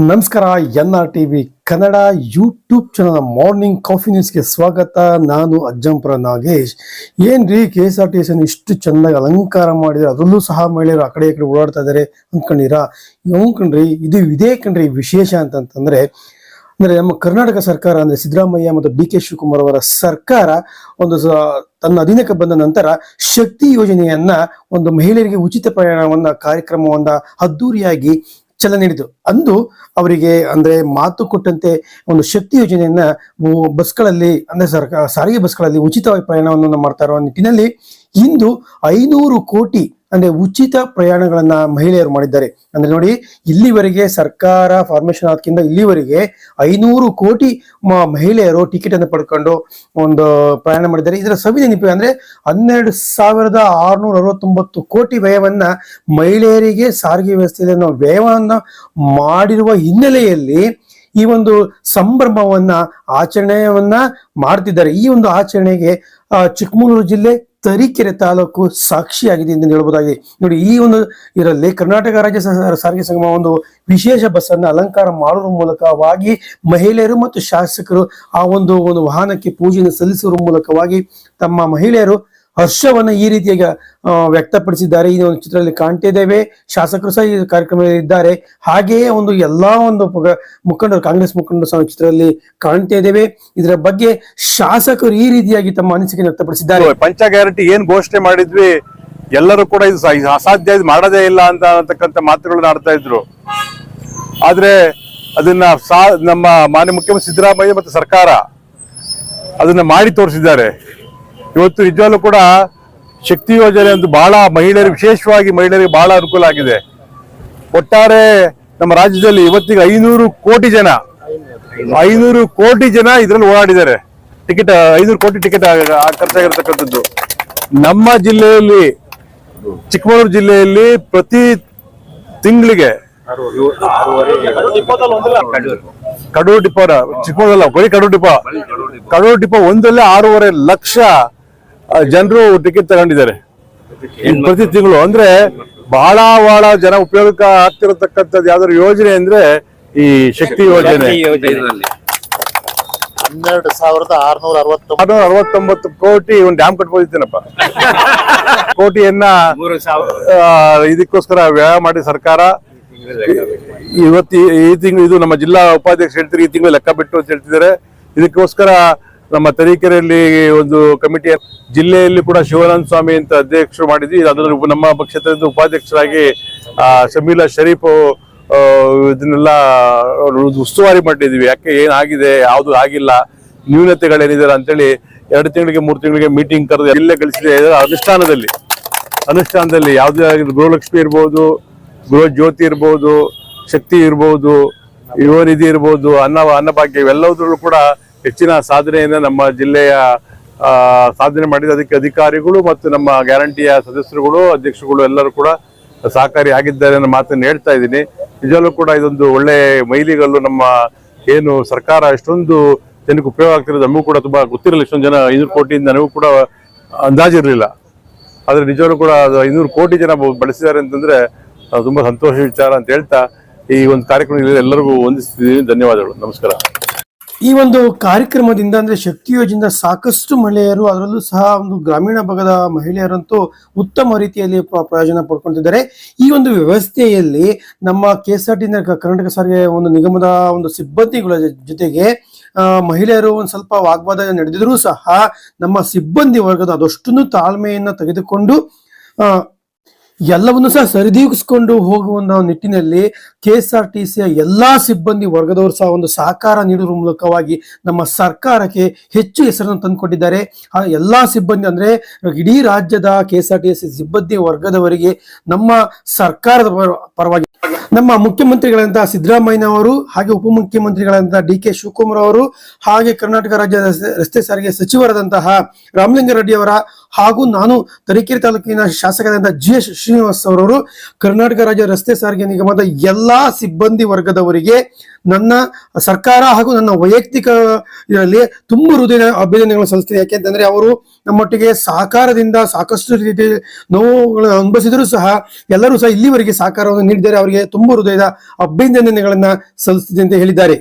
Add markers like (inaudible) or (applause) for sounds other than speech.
ನಮಸ್ಕಾರ N R T V Kannada YouTube channel morning coffee ನ್ಯೂಸ್ಗೆ ಸ್ವಾಗತ. ನಾನು ಅಜ್ಜಂಪುರ ನಾಗೇಶ್. ಏನ್ರಿ K S R T C ಇಷ್ಟು ಚೆನ್ನಾಗಿ ಅಲಂಕಾರ ಮಾಡಿದ್ರೆ ಅದರಲ್ಲೂ ಸಹ ಮಹಿಳೆಯರು ಆ ಕಡೆ ಈ ಕಡೆ ಓಡಾಡ್ತಾ ಇದಾರೆ ಅಂದ್ಕೊಂಡಿರಾ ಅಂದ್ಕೊಂಡ್ರಿ ಇದು ಇದೇ ಕಣ್ರಿ ವಿಶೇಷ ಅಂತಂತಂದ್ರೆ, ಅಂದ್ರೆ ನಮ್ಮ ಕರ್ನಾಟಕ ಸರ್ಕಾರ ಅಂದ್ರೆ ಸಿದ್ದರಾಮಯ್ಯ ಮತ್ತು ಡಿ ಕೆ ಶಿವಕುಮಾರ್ ಅವರ ಸರ್ಕಾರ ಒಂದು ತನ್ನ ಅಧೀನಕ್ಕೆ ಬಂದ ನಂತರ ಶಕ್ತಿ ಯೋಜನೆಯನ್ನ ಒಂದು ಮಹಿಳೆಯರಿಗೆ ಉಚಿತ ಪ್ರಯಾಣವನ್ನ ಕಾರ್ಯಕ್ರಮವನ್ನ ಅದ್ದೂರಿಯಾಗಿ ಚಾಲನೆ ನೀಡಿತು ಅಂದು ಅವರಿಗೆ ಅಂದ್ರೆ ಮಾತು ಕೊಟ್ಟಂತೆ ಒಂದು ಶಕ್ತಿ ಯೋಜನೆಯನ್ನ ಬಸ್ಗಳಲ್ಲಿ ಅಂದ್ರೆ ಸರ್ಕಾರ ಸಾರಿಗೆ ಬಸ್ಗಳಲ್ಲಿ ಉಚಿತವಾಗಿ ಪ್ರಯಾಣವನ್ನು ಮಾಡ್ತಾ ಇರುವ ನಿಟ್ಟಿನಲ್ಲಿ ಇಂದು ಐನೂರು ಕೋಟಿ ಅಂದ್ರೆ ಉಚಿತ ಪ್ರಯಾಣಗಳನ್ನ ಮಹಿಳೆಯರು ಮಾಡಿದ್ದಾರೆ. ಅಂದ್ರೆ ನೋಡಿ, ಇಲ್ಲಿವರೆಗೆ ಸರ್ಕಾರ ಫಾರ್ಮೇಶನ್ ಆದಕ್ಕಿಂತ ಇಲ್ಲಿವರೆಗೆ ಐನೂರು ಕೋಟಿ ಮಹಿಳೆಯರು ಟಿಕೆಟ್ ಅನ್ನು ಪಡ್ಕೊಂಡು ಒಂದು ಪ್ರಯಾಣ ಮಾಡಿದ್ದಾರೆ. ಇದರ ಸವಿ ನೆನಪು ಅಂದ್ರೆ ಹನ್ನೆರಡು ಸಾವಿರದ ಆರುನೂರ ಅರವತ್ತೊಂಬತ್ತು ಕೋಟಿ ವ್ಯಯವನ್ನ ಮಹಿಳೆಯರಿಗೆ ಸಾರಿಗೆ ವ್ಯವಸ್ಥೆಯಲ್ಲಿ ಅನ್ನೋ ವ್ಯಯವನ್ನ ಮಾಡಿರುವ ಹಿನ್ನೆಲೆಯಲ್ಲಿ ಈ ಒಂದು ಸಂಭ್ರಮವನ್ನ, ಆಚರಣೆಯನ್ನ ಮಾಡ್ತಿದ್ದಾರೆ. ಈ ಒಂದು ಆಚರಣೆಗೆ ಚಿಕ್ಕಮಗಳೂರು ಜಿಲ್ಲೆ ತರೀಕೆರೆ ತಾಲೂಕು ಸಾಕ್ಷಿಯಾಗಿದೆ ಎಂದು ಹೇಳಬಹುದಾಗಿದೆ. ನೋಡಿ, ಈ ಒಂದು ಇದರಲ್ಲಿ ಕರ್ನಾಟಕ ರಾಜ್ಯ ಸಾರಿಗೆ ಸಂಗಮ ಒಂದು ವಿಶೇಷ ಬಸ್ ಅನ್ನ ಅಲಂಕಾರ ಮಾಡುವ ಮೂಲಕವಾಗಿ ಮಹಿಳೆಯರು ಮತ್ತು ಶಾಸಕರು ಆ ಒಂದು ಒಂದು ವಾಹನಕ್ಕೆ ಪೂಜೆಯನ್ನು ಸಲ್ಲಿಸುವ ಮೂಲಕವಾಗಿ ತಮ್ಮ ಮಹಿಳೆಯರು ಹರ್ಷವನ್ನ ಈ ರೀತಿಯಾಗಿ ವ್ಯಕ್ತಪಡಿಸಿದ್ದಾರೆ. ಈ ಒಂದು ಚಿತ್ರದಲ್ಲಿ ಕಾಣ್ತಾ ಇದ್ದೇವೆ. ಶಾಸಕರು ಸಹ ಈ ಕಾರ್ಯಕ್ರಮದಲ್ಲಿ ಇದ್ದಾರೆ. ಹಾಗೆಯೇ ಒಂದು ಎಲ್ಲಾ ಒಂದು ಮುಖಂಡರು, ಕಾಂಗ್ರೆಸ್ ಮುಖಂಡರು ಸಹ ಚಿತ್ರದಲ್ಲಿ ಕಾಣ್ತಾ ಇದ್ದೇವೆ. ಇದರ ಬಗ್ಗೆ ಶಾಸಕರು ಈ ರೀತಿಯಾಗಿ ತಮ್ಮ ಅನಿಸಿಕೆ ವ್ಯಕ್ತಪಡಿಸಿದ್ದಾರೆ. ಪಂಚ ಗ್ಯಾರಂಟಿ ಏನ್ ಘೋಷಣೆ ಮಾಡಿದ್ವಿ, ಎಲ್ಲರೂ ಕೂಡ ಇದು ಅಸಾಧ್ಯ, ಇದು ಮಾಡೋದೇ ಇಲ್ಲ ಅಂತ ಅನ್ನತಕ್ಕಂಥ ಮಾತುಗಳನ್ನ ಆಡ್ತಾ ಇದ್ರು. ಆದ್ರೆ ಅದನ್ನ ಸಾ, ನಮ್ಮ ಮಾನ್ಯ ಮುಖ್ಯಮಂತ್ರಿ ಸಿದ್ದರಾಮಯ್ಯ ಮತ್ತು ಸರ್ಕಾರ ಅದನ್ನ ಮಾಡಿ ತೋರಿಸಿದ್ದಾರೆ. ಇವತ್ತು ನಿಜವಾಗ್ಲೂ ಕೂಡ ಶಕ್ತಿ ಯೋಜನೆ ಒಂದು ಬಹಳ ಮಹಿಳೆಯರಿಗೆ, ವಿಶೇಷವಾಗಿ ಮಹಿಳೆಯರಿಗೆ ಬಹಳ ಅನುಕೂಲ ಆಗಿದೆ. ಒಟ್ಟಾರೆ ನಮ್ಮ ರಾಜ್ಯದಲ್ಲಿ ಇವತ್ತಿಗೆ ಐನೂರು ಕೋಟಿ ಜನ, ಐನೂರು ಕೋಟಿ ಜನ ಇದ್ರಲ್ಲಿ ಓಡಾಡಿದ್ದಾರೆ. ಟಿಕೆಟ್, ಐನೂರು ಕೋಟಿ ಟಿಕೆಟ್ ಖರ್ಚಾಗಿರ್ತಕ್ಕಂಥದ್ದು. ನಮ್ಮ ಜಿಲ್ಲೆಯಲ್ಲಿ, ಚಿಕ್ಕಮಗಳೂರು ಜಿಲ್ಲೆಯಲ್ಲಿ ಪ್ರತಿ ತಿಂಗಳಿಗೆ ಕಡೂರು ಡಿಪೋ ಚಿಕ್ಕಮಗಳೂರಲ್ಲ ಬರೀ ಕಡೂರು ಡಿಪೋ. ಕಡೂರು ಡಿಪೋ ಒಂದಲ್ಲೇ ಆರೂವರೆ ಲಕ್ಷ ಜನರು ಟಿಕೆಟ್ ತಗೊಂಡಿದ್ದಾರೆ. ಪ್ರತಿ ತಿಂಗಳು ಅಂದ್ರೆ ಬಹಳ ಬಹಳ ಜನ ಉಪಯೋಗಕ್ಕ ಆಗ್ತಿರತಕ್ಕಂಥದ್ದು ಯಾವ್ದಾದ್ರು ಯೋಜನೆ ಅಂದ್ರೆ ಈ ಶಕ್ತಿ ಯೋಜನೆ. ಹನ್ನೆರಡು ಸಾವಿರದ ಆರ್ನೂರ ಅರವತ್ತೊಂಬತ್ತು. ಆರ್ನೂರ ಅರವತ್ತೊಂಬತ್ತು ಕೋಟಿ ಒಂದು ಡ್ಯಾಮ್ ಕಟ್ಬೋದಿತ್ತೇನಪ್ಪ? (laughs) ಕೋಟಿಯನ್ನ ಆ, ಇದಕ್ಕೋಸ್ಕರ ವ್ಯಯ ಮಾಡಿ ಸರ್ಕಾರ. ಇವತ್ತು ಈ- ಈ ತಿಂಗಳು ಇದು ನಮ್ಮ ಜಿಲ್ಲಾ ಉಪಾಧ್ಯಕ್ಷ ಹೇಳ್ತಾರೆ ಈ ತಿಂಗಳು ಲೆಕ್ಕ ಬಿಟ್ಟು ಅಂತ ಹೇಳ್ತಿದ್ದಾರೆ. ಇದಕ್ಕೋಸ್ಕರ ನಮ್ಮ ತರೀಕೆರೆಯಲ್ಲಿ ಒಂದು ಕಮಿಟಿ ಜಿಲ್ಲೆಯಲ್ಲಿ ಕೂಡ ಶಿವಾನಂದ ಸ್ವಾಮಿ ಅಂತ ಅಧ್ಯಕ್ಷರು ಮಾಡಿದ್ವಿ. ಅದರ ಉಪ- ನಮ್ಮ ಕ್ಷೇತ್ರದ ಉಪಾಧ್ಯಕ್ಷರಾಗಿ ಶಮೀಲಾ ಶರೀಫ್ ಇದನ್ನೆಲ್ಲ ಉಸ್ತುವಾರಿ ಮಾಡಿದ್ವಿ ಯಾಕೆ ಏನಾಗಿದೆ, ಯಾವುದು ಆಗಿಲ್ಲ, ನ್ಯೂನತೆಗಳೇನಿದೆ ಅಂತೇಳಿ ಎರಡು ತಿಂಗಳಿಗೆ, ಮೂರು ತಿಂಗಳಿಗೆ ಮೀಟಿಂಗ್ ಕರೆದು ಜಿಲ್ಲೆ ಗಳಿಸಿದೆ ಅನುಷ್ಠಾನದಲ್ಲಿ ಅನುಷ್ಠಾನದಲ್ಲಿ ಯಾವುದೇ ಆಗಿರ್ಬೋದು ಗೃಹಲಕ್ಷ್ಮಿ ಇರ್ಬೋದು, ಗೃಹ ಜ್ಯೋತಿ ಇರ್ಬೋದು, ಶಕ್ತಿ ಇರ್ಬೋದು, ಯುವ ನಿಧಿ ಇರ್ಬೋದು, ಅನ್ನ, ಅನ್ನಭಾಗ್ಯ ಇವೆಲ್ಲದರಲ್ಲೂ ಕೂಡ ಹೆಚ್ಚಿನ ಸಾಧನೆಯನ್ನು ನಮ್ಮ ಜಿಲ್ಲೆಯ ಸಾಧನೆ ಮಾಡಿದ ಅದಕ್ಕೆ ಅಧಿಕಾರಿಗಳು ಮತ್ತು ನಮ್ಮ ಗ್ಯಾರಂಟಿಯ ಸದಸ್ಯರುಗಳು, ಅಧ್ಯಕ್ಷರುಗಳು ಎಲ್ಲರೂ ಕೂಡ ಸಹಕಾರಿ ಆಗಿದ್ದಾರೆ ಅನ್ನೋ ಮಾತನ್ನು ಹೇಳ್ತಾ ಇದ್ದೀನಿ. ನಿಜವಲ್ಲೂ ಕೂಡ ಇದೊಂದು ಒಳ್ಳೆ ಮೈಲಿಗಲ್ಲು ನಮ್ಮ ಏನು ಸರ್ಕಾರ, ಎಷ್ಟೊಂದು ಜನಕ್ಕೆ ಉಪಯೋಗ ಆಗ್ತಿರೋದು ನಮಗೂ ಕೂಡ ತುಂಬ ಗೊತ್ತಿರಲಿಲ್ಲ. ಇಷ್ಟೊಂದು ಜನ ಐನೂರು ಕೋಟಿಯಿಂದ ನನಗೂ ಕೂಡ ಅಂದಾಜಿರಲಿಲ್ಲ. ಆದರೆ ನಿಜವಾಗ್ಲೂ ಕೂಡ ಅದು ಐನೂರು ಕೋಟಿ ಜನ ಬಳಸಿದ್ದಾರೆ ಅಂತಂದರೆ ತುಂಬಾ ಸಂತೋಷ ವಿಚಾರ ಅಂತ ಹೇಳ್ತಾ ಈ ಒಂದು ಕಾರ್ಯಕ್ರಮ ಎಲ್ಲರಿಗೂ ವಂದಿಸ್ತಿದ್ದೀನಿ. ಧನ್ಯವಾದಗಳು. ನಮಸ್ಕಾರ. ಈ ಒಂದು ಕಾರ್ಯಕ್ರಮದಿಂದ ಅಂದ್ರೆ ಶಕ್ತಿ ಯೋಜನೆಯಿಂದ ಸಾಕಷ್ಟು ಮಹಿಳೆಯರು ಅದರಲ್ಲೂ ಸಹ ಒಂದು ಗ್ರಾಮೀಣ ಭಾಗದ ಮಹಿಳೆಯರಂತೂ ಉತ್ತಮ ರೀತಿಯಲ್ಲಿ ಪ್ರ- ಪ್ರಯೋಜನ ಪಡ್ಕೊಳ್ತಿದ್ದಾರೆ ಈ ಒಂದು ವ್ಯವಸ್ಥೆಯಲ್ಲಿ ನಮ್ಮ ಕೆ ಎಸ್ ಕರ್ನಾಟಕ ಸಾರಿಗೆ ಒಂದು ನಿಗಮದ ಒಂದು ಸಿಬ್ಬಂದಿಗಳ ಜೊತೆಗೆ ಮಹಿಳೆಯರು ಒಂದು ಸ್ವಲ್ಪ ವಾಗ್ವಾದ ನಡೆದಿದ್ರೂ ಸಹ ನಮ್ಮ ಸಿಬ್ಬಂದಿ ವರ್ಗದ ಅದಷ್ಟೊಂದು ತಾಳ್ಮೆಯನ್ನು ತೆಗೆದುಕೊಂಡು ಎಲ್ಲವನ್ನು ಸಹ ಸರಿದೂಗಿಸಿಕೊಂಡು ಹೋಗುವ ನಿಟ್ಟಿನಲ್ಲಿ ಕೆ ಎಸ್ ಆರ್ ಟಿ ಸಿಯ ಎಲ್ಲಾ ಸಿಬ್ಬಂದಿ ವರ್ಗದವರು ಸಹ ಒಂದು ಸಹಕಾರ ನೀಡುವ ಮೂಲಕವಾಗಿ ನಮ್ಮ ಸರ್ಕಾರಕ್ಕೆ ಹೆಚ್ಚು ಹೆಸರನ್ನು ತಂದುಕೊಟ್ಟಿದ್ದಾರೆ. ಆ ಎಲ್ಲಾ ಸಿಬ್ಬಂದಿ ಅಂದ್ರೆ ಇಡೀ ರಾಜ್ಯದ K S R T C ಸಿಬ್ಬಂದಿ ವರ್ಗದವರಿಗೆ ನಮ್ಮ ಸರ್ಕಾರದ ಪರ- ಪರವಾಗಿ ನಮ್ಮ ಮುಖ್ಯಮಂತ್ರಿಗಳಂತಹ ಸಿದ್ದರಾಮಯ್ಯ ಅವರು ಹಾಗೆ ಉಪಮುಖ್ಯಮಂತ್ರಿಗಳಂತಹ ಡಿ ಕೆ ಶಿವಕುಮಾರ್ ಅವರು ಹಾಗೆ ಕರ್ನಾಟಕ ರಾಜ್ಯದ ರಸ್ತೆ ಸಾರಿಗೆ ಸಚಿವರಾದಂತಹ ರಾಮಲಿಂಗಾರೆಡ್ಡಿ ಅವರ ಹಾಗೂ ನಾನು ತರೀಕೆರೆ ತಾಲೂಕಿನ ಶಾಸಕರಾದ ಜಿ ಎಸ್ ಶ್ರೀನಿವಾಸ್ ಅವರವರು ಕರ್ನಾಟಕ ರಾಜ್ಯ ರಸ್ತೆ ಸಾರಿಗೆ ನಿಗಮದ ಎಲ್ಲಾ ಸಿಬ್ಬಂದಿ ವರ್ಗದವರಿಗೆ ನನ್ನ ಸರ್ಕಾರ ಹಾಗೂ ನನ್ನ ವೈಯಕ್ತಿಕ ಇದರಲ್ಲಿ ತುಂಬ ಹೃದಯ ಅಭಿನಂದನೆಗಳು ಸಲ್ಲಿಸ್ತೀನಿ. ಯಾಕೆಂತಂದ್ರೆ ಅವರು ನಮ್ಮೊಟ್ಟಿಗೆ ಸಹಕಾರದಿಂದ ಸಾಕಷ್ಟು ರೀತಿ ನೋವುಗಳು ಅನುಭವಿಸಿದರೂ ಸಹ ಎಲ್ಲರೂ ಸಹ ಇಲ್ಲಿವರೆಗೆ ಸಹಕಾರವನ್ನು ನೀಡಿದ್ದಾರೆ ಅವರಿಗೆ ತುಂಬ ಹೃದಯದ ಅಭಿನಂದನೆಗಳನ್ನ ಸಲ್ಲಿಸ್ತಿದೆ ಅಂತ ಹೇಳಿದ್ದಾರೆ.